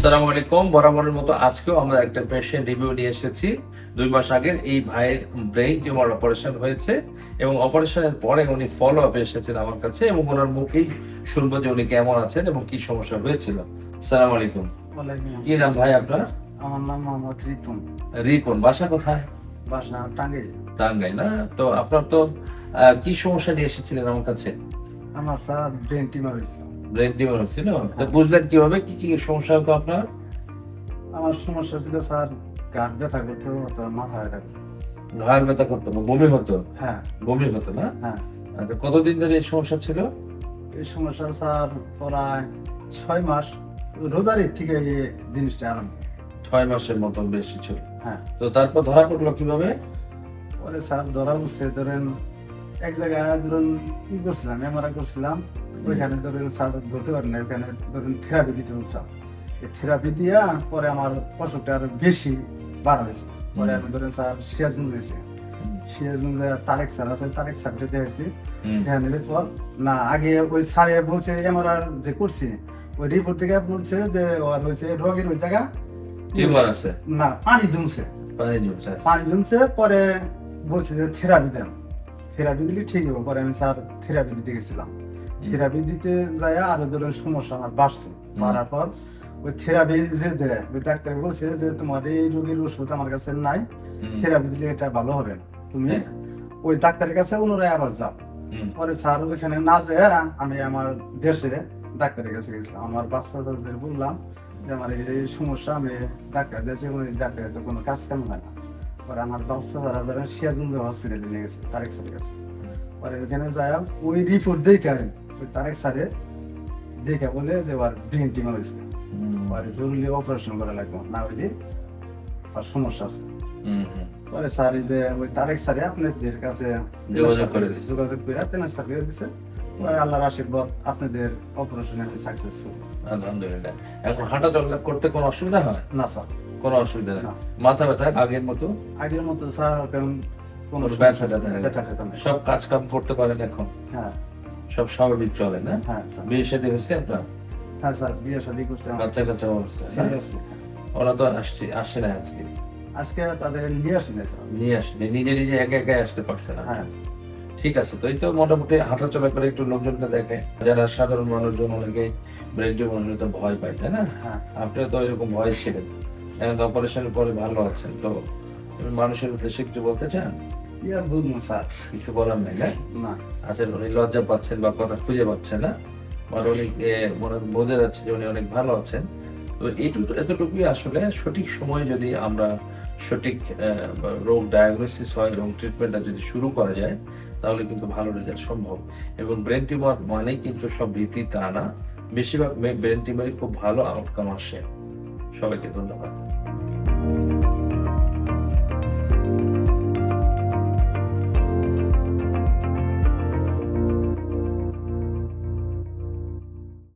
আসসালামু আলাইকুম। বরাবরের মতো আজকেও আমরা একটা পেশেন্ট রিভিউ নিয়ে এসেছি। দুই মাস আগের এই ভাইয়ের ব্রেইন টিউমার অপারেশন হয়েছে এবং অপারেশনের পরে উনি ফলো আপে এসেছেন আমার কাছে এবং ওনার মুখেই শুনব যে উনি কেমন আছেন এবং কি সমস্যা হয়েছিল। সালাম আলাইকুম। কি নাম ভাই আপনার? আমার নাম মোহাম্মদ রিপুন। রিপন বাসা কোথায়? বাসা টাঙ্গাইল। টাঙ্গাই না? তো আপনার তো কি সমস্যা নিয়ে এসেছিলেন আমার কাছে? আমার স্যার ব্রেন টিমার হয়েছিল। ব্রেন টিউমার হচ্ছিল তো বুঝলেন কীভাবে? কি কি সমস্যা হতো আপনার? আমার সমস্যা ছিল স্যার গাছ ব্যথা করতো অথবা মাথা ব্যথা করতো ঘাড় ব্যথা করতো বমি হতো? হ্যাঁ। বমি হতো না? হ্যাঁ। আচ্ছা কতদিন ধরে এই সমস্যা ছিল? এই সমস্যা স্যার প্রায় ছয় মাস রোজারির থেকে এই জিনিসটা আরম্ভ। ছয় মাসের মতন বেশি ছিল। হ্যাঁ। তো তারপর ধরা পড়ল কীভাবে? পরে স্যার ধরা উঠছে ধরেন এক জায়গায় ধরুন ই করছিলাম এমআরআই করছিলাম ওইখানে ধরুন স্যার ধরতে পারেন না ওইখানে ধরুন থেরাপি দিতে বলছিলাম এই থেরাপি দিয়া পরে আমার অসুখটা আরও বেশি বার হয়েছে। পরে আমি ধরেন স্যার সিরাজগঞ্জ গেছি। সিরাজগঞ্জে তারেক স্যার আছে তারেক স্যারকে দেখেছি। ধ্যান দিলে পর না আগে ওই স্যারে বলছে এমআরআই যে করছি। ওই রিপোর্ট থেকে বলছে যে ওর হয়েছে রোগের ওই জায়গা। টিউমার আছে? না পানি জমছে। পানি জমছে পানি জমছে পরে বলছে যে থেরাপি দেন। থেরাপি দিলে ঠিক হবে পরে আমি স্যার থেরাপি দিতে গেছিলাম। থেরাপি দিতে যায় আরও ধরুন সমস্যা আমার বাড়ছে। বাড়ার পর ওই থেরাপি যে দেয় ওই ডাক্তার বলছে যে তোমার এই রোগীর ওষুধ আমার কাছে নাই থেরাপি দিলে এটা ভালো হবে। তুমি হ্যাঁ। ওই ডাক্তারের কাছে পুনরায় আবার যাও। পরে স্যার ওইখানে না যায় আমি আমার দেশে ডাক্তারের কাছে গেছিলাম। আমার বাচ্চাদের বললাম যে আমার এই সমস্যা আমি ডাক্তার দিয়েছি ডাক্তারের তো কোনো কাজ কাম হয় না। পরে আমার বাচ্চা যারা ধরেন সিয়াজুঞ্জ হসপিটালে নিয়ে গেছে তারেক স্যারের কাছে। পরে ওইখানে যায় ওই রিপোর্ট দেখে ওই তারেক স্যারে দেখে বলে যে ওর ব্রেন টিমার হয়েছে। পরে জরুরি অপারেশন করা লাগবে না হইলে আর সমস্যা আছে। পরে স্যার যে ওই তারেক স্যারে আপনাদের কাছে যোগাযোগ করে। যোগাযোগ করে তেনা স্যার করে দিছে। পরে আল্লাহর আশীর্বাদ আপনাদের অপারেশন সাকসেসফুল আলহামদুলিল্লাহ। এখন হাঁটা চলা করতে কোনো অসুবিধা হয়? না স্যার। কোনো অসুবিধা নেই। মাথা ব্যথা আগের মতো? আগের মতো স্যার এখন কোনো ব্যথা ব্যথা সব কাজ কাম করতে পারেন এখন। হ্যাঁ। সব স্বাভাবিক চলে না? হ্যাঁ বিয়ে সাথে হয়েছে আপনার? হ্যাঁ স্যার বিয়ে শাদী করছে বাচ্চা কাচ্চা হচ্ছে ওরা তো আসছে আসে না আজকে। আজকে তাদের নিয়ে স্যার। নিয়ে আসবে নিজে নিজে একা একাই আসতে পারছে না। হ্যাঁ। ঠিক আছে তো এই তো মোটামুটি হাঁটা চলা করে একটু লোকজনকে দেখে। যারা সাধারণ মানুষজন অনেকে ব্রেন টিউমার হলে তো ভয় পায় তাই না? হ্যাঁ। আপনিও তো এরকম ভয় ছিলেন। অপারেশনের পরে ভালো আছেন তো? মানুষের উদ্দেশ্যে কিছু বলতে চান? আর বুঝব স্যার। কিছু বলার নেই না? না। আচ্ছা উনি লজ্জা পাচ্ছেন বা কথা খুঁজে পাচ্ছেন না? মানে উনি মনে বোঝা যাচ্ছে যে উনি অনেক ভালো আছেন। তো এইটুকু এতটুকুই আসলে সঠিক সময়ে যদি আমরা সঠিক রোগ ডায়াগনোসিস হয় এবং ট্রিটমেন্টটা যদি শুরু করা যায় তাহলে কিন্তু ভালো রেজাল্ট সম্ভব। এবং ব্রেন টিউমার মানেই কিন্তু সব ভীতি তা না। বেশিরভাগ ব্রেন টিউমারে খুব ভালো আউটকাম আসে। সবাইকে ধন্যবাদ।